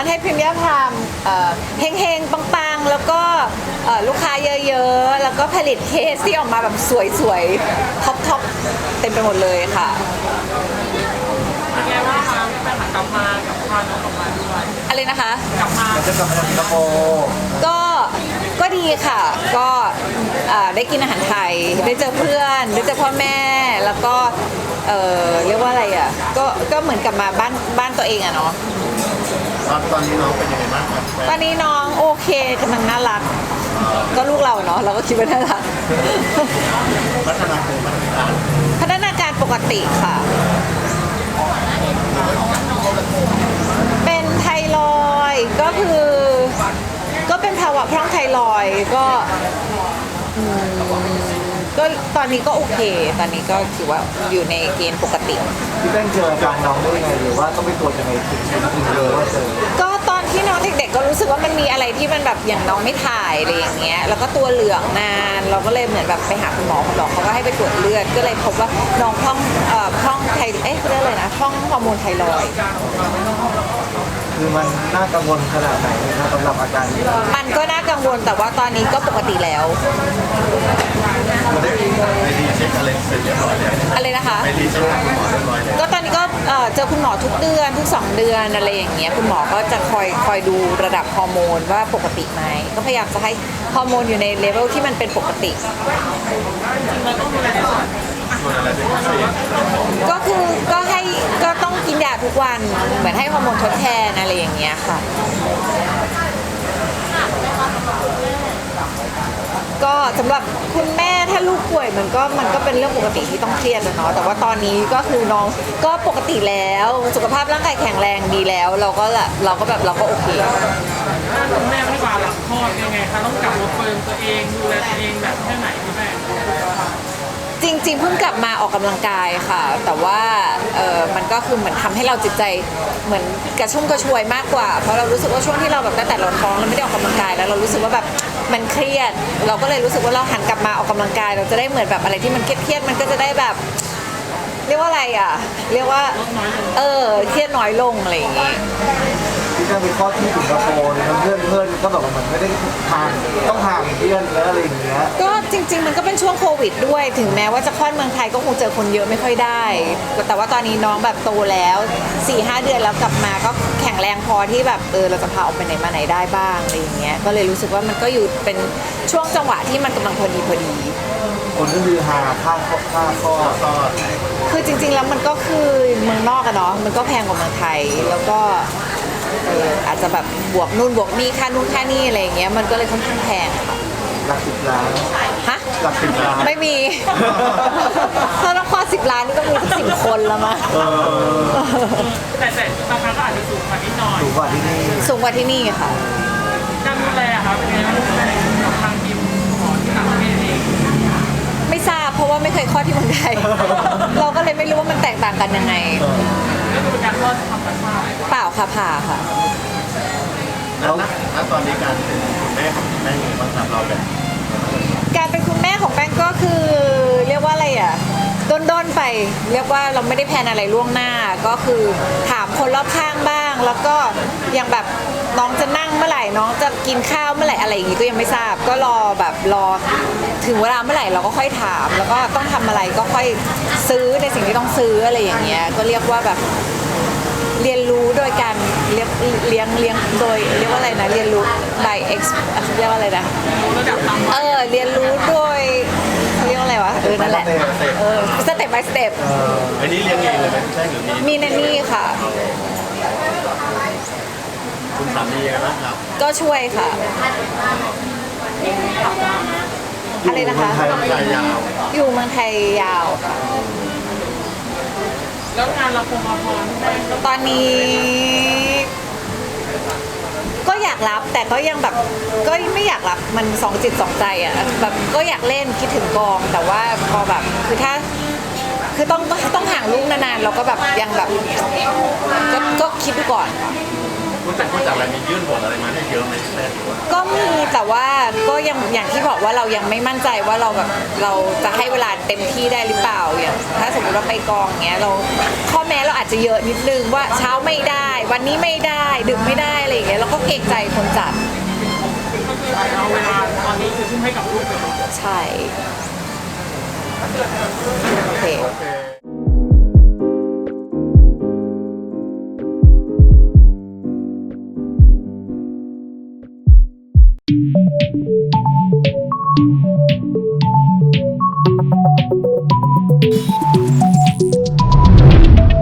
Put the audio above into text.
รให้พรีเมียมไทม์เอ่อเฮงๆ ปังๆ แล้วก็เอ่อลูกค้าเยอะๆ แล้วก็ผลิตเคสที่ออกมาแบบสวยๆ ท็อปๆ เต็มไปหมดเลยค่ะเป็นไงบ้างคะไปหากลับมากับพาน้องกลับมาด้วยอะไรนะคะ กลับมามันจะกลับมาสิงคโปร์ก็ก็ดีค่ะ ก็เอ่อได้กินอาหารไทย ได้เจอเพื่อน ได้เจอพ่อแม่ แล้วก็เออเรียกว่าอะไรอะ ก็ ก็เหมือนกลับมาบ้าน บ้านตัวเองอะเนาะ ตอนตอนนี้น้องเป็นยังไงบ้างครับตอนนี้น้องโอเคกำลังน่ารัก ก็ลูกเราเนาะเราก็คิดว่าน่ารัก พัฒนาคือพัฒนาการพัฒนาการปกติค่ะ เป็นไทรอยด์ก็คือ ก็เป็นภาวะพร่องไทรอยด์ก็อืมก็ตอนนี้ก็โอเค ตอนนี้ก็ถือว่าอยู่ในเกณฑ์ปกติ พี่แป้งเจออาการน้องได้ยังไงหรือว่าต้องไปตรวจยังไงถึงถึงเลยว่าเจอ มันมีอะไรที่มันแบบอย่างน้องไม่ถ่ายอะไรอย่างเงี้ยแล้วก็ตัวเหลืองนาน เราก็เลยเหมือนแบบไปหาคุณหมอคุณหมอเขาก็ให้ไปตรวจเลือดก็เลยพบว่าน้องพร่องเอ่อพร่องไทเอ๊ะเขาเรียกอะไรนะพร่องฮอร์โมนไทรอยด์ คือมันน่ากังวลขนาดไหนนะครับสำหรับอาการนี้มันก็น่ากังวลแต่ว่าตอนนี้ก็ปกติแล้ว มันได้ไปรีเช็คอะไรเสร็จเรียบร้อยแล้วอะไรนะคะ ไปรีเช็คกับคุณหมอเรียบร้อยแล้วก็ต อนนี้ก็เอ่อเจอคุณหมอทุกเดือนทุก 2 เดือนอะไรอย่างเงี้ยคุณหมอก็จะคอยคอยดูระดับฮอร์โมนว่าปกติไหมก็พยายามจะให้ฮอร์โมนอยู่ในเลเวลที่มันเป็นปกติ ก็คือก็ให้ก็ต้องกินยาทุกวัน เหมือนให้ฮอร์โมนทดแทนอะไรอย่างเงี้ยค่ะ ก็สำหรับคุณแม่ ลูกป่วยมันก็มันก็เป็นเรื่องปกติที่ต้องเครียดอะเนาะแต่ว่าตอนนี้ก็คือน้องก็ปกติแล้ว สุขภาพร่างกายแข็งแรงดีแล้ว เราก็แบบเราก็แบบเราก็โอเค ถ้าคุณแม่ไม่มาหลังคลอดยังไงคะต้องกลับมาเฟิร์มตัวเองดูแลตัวเองแบบแค่ไหนคุณแม่จริงๆเพิ่งกลับมาออกกำลังกายค่ะ แต่ว่าเออมันก็คือเหมือนทำให้เราจิตใจเหมือนกระชุ่มกระชวยมากกว่า เพราะเรารู้สึกว่าช่วงที่เราแบบตั้งแต่เราท้องเราไม่ได้ออกกำลังกายแล้วเรารู้สึกว่าแบบ มันเครียด เราก็เลยรู้สึกว่าเราหันกลับมาออกกำลังกาย เราจะได้เหมือนแบบอะไรที่มันเครียดๆมันก็จะได้แบบ เรียกว่าอะไรอะ เรียกว่า เออเครียดน้อยลงอะไรอย่างงี้ พี่แป้งไปคลอดที่สิงคโปร์เนี่ยเพื่อนเพื่อนก็แบบว่าเหมือนไม่ได้ทานต้องห่างเพื่อนแล้วอะไรอย่างเงี้ยก็จริง ๆ มันก็เป็นช่วงโควิดด้วย ถึงแม้ว่าจะคลอดเมืองไทยก็คงเจอคนเยอะไม่ค่อยได้ แต่ว่าตอนนี้น้องแบบโตแล้ว4ี่หเดือนแล้วกลับมาก็แข็งแรงพอที่แบบเออเราจะพาออกไปไหนมาไหนได้บ้างอะไรอย่างเงี้ยก็เลยรู้สึกว่ามันก็อยู่เป็นช่วงจังหวะที่มันกำลังพอดีพอดี คนก็คือหาค่าข้อค่าข้อคลอดคือจริง ๆ แล้วมันก็คือเมืองนอกอะเนาะมันก็แพงกว่าเมืองไทยแล้วก็ เอออาจจะแบบบวกนู่นบวกนี่ค่านู่นค่านี่อะไรอย่างเงี้ยมันก็เลยค่อนข้างแพงค่ะหลักสิบล้านฮะหลักสิบล้านไม่มีถ้าต้องคลอดสิบล้านนี่ก็มีสักสิบคนแล้วมั้งเออแต่แต่ราคาก็อาจจะสูงกว่านิดหน่อยถูกกว่าที่นี่สูงกว่าที่นี่ค่ะ การดูแลอะครับเป็นไงบ้างดูแลกับทางทีมหมอที่ต่างประเทศเองไม่ทราบเพราะว่าไม่เคยคลอดที่เมืองไทย เราก็เลยไม่รู้ว่ามันแตกต่างกันยังไง ติเปล่าค่ะผ่าค่ะ แล้วณตอนนี้การเป็นคุณแม่ของแม่ยังไงบ้างครับเราแบบการเป็นคุณแม่ของแป้งก็คือเรียกว่าอะไรอะด้นด้นๆไป เรียกว่าเราไม่ได้แพลนอะไรล่วงหน้าก็คือถามคนรอบข้างบ้าง แล้วก็ยังแบบน้องจะนั่งเมื่อไหร่น้องจะกินข้าวเมื่อไหร่อะไรอย่างงี้ก็ยังไม่ทราบ ก็รอแบบรอถึงเวลาเมื่อไหร่เราก็ค่อยถาม แล้วก็ต้องทำอะไรก็ค่อยซื้อในสิ่งที่ต้องซื้ออะไรอย่างเงี้ยก็เรียกว่าแบบ เรียนรู้โดยการเลี้ยงเลี้ยงเลี้ยงโดยเรียกว่าอะไรนะเรียนรู้ by ex เรียกว่าอะไรนะระดับตามเออเรียนรู้โดยเขาเรียกว่าอะไรวะเออนั่นแหละเออสเต็ป by สเต็ปอันนี้เลี้ยงเองเลยไหมใช่หรือมีมีแนนนี่ค่ะ คุณสามียังไงบ้างครับก็ช่วยค่ะอะไรนะคะ อยู่เมืองไทยยาวอยู่เมืองไทยยาวค่ะ แล้วงานละครละครที่แม่ก็ตอนนี้ ก็อยากรับแต่ก็ยังแบบก็ไม่อยากรับมันสองจิตสองใจอะแบบก็อยากเล่นคิดถึงกอง แต่ว่าพอแบบคือถ้า คือต้องต้องห่างลูกนานๆเราก็แบบยังแบบก็ก็คิดดูก่อน ผู้จัดผู้จัดอะไรมียื่นบทอะไรมาให้เยอะไหมแม่ก็มีแต่ว่าก็ยังอย่างที่บอกว่าเรายังไม่มั่นใจว่าเราแบบเราจะให้เวลาเต็มที่ได้หรือเปล่าอย่างถ้าสมมติเราไปกองเงี้ยเราข้อแม้เราอาจจะเยอะนิดนึงว่าเช้าไม่ได้ วันนี้ไม่ได้ดึกไม่ได้อะไรอย่างเงี้ยเราก็เกรงใจคนจัดก็คือเอาเวลาตอนนี้คือทุ่มให้กับลูกเลย ใช่โอเค โอเค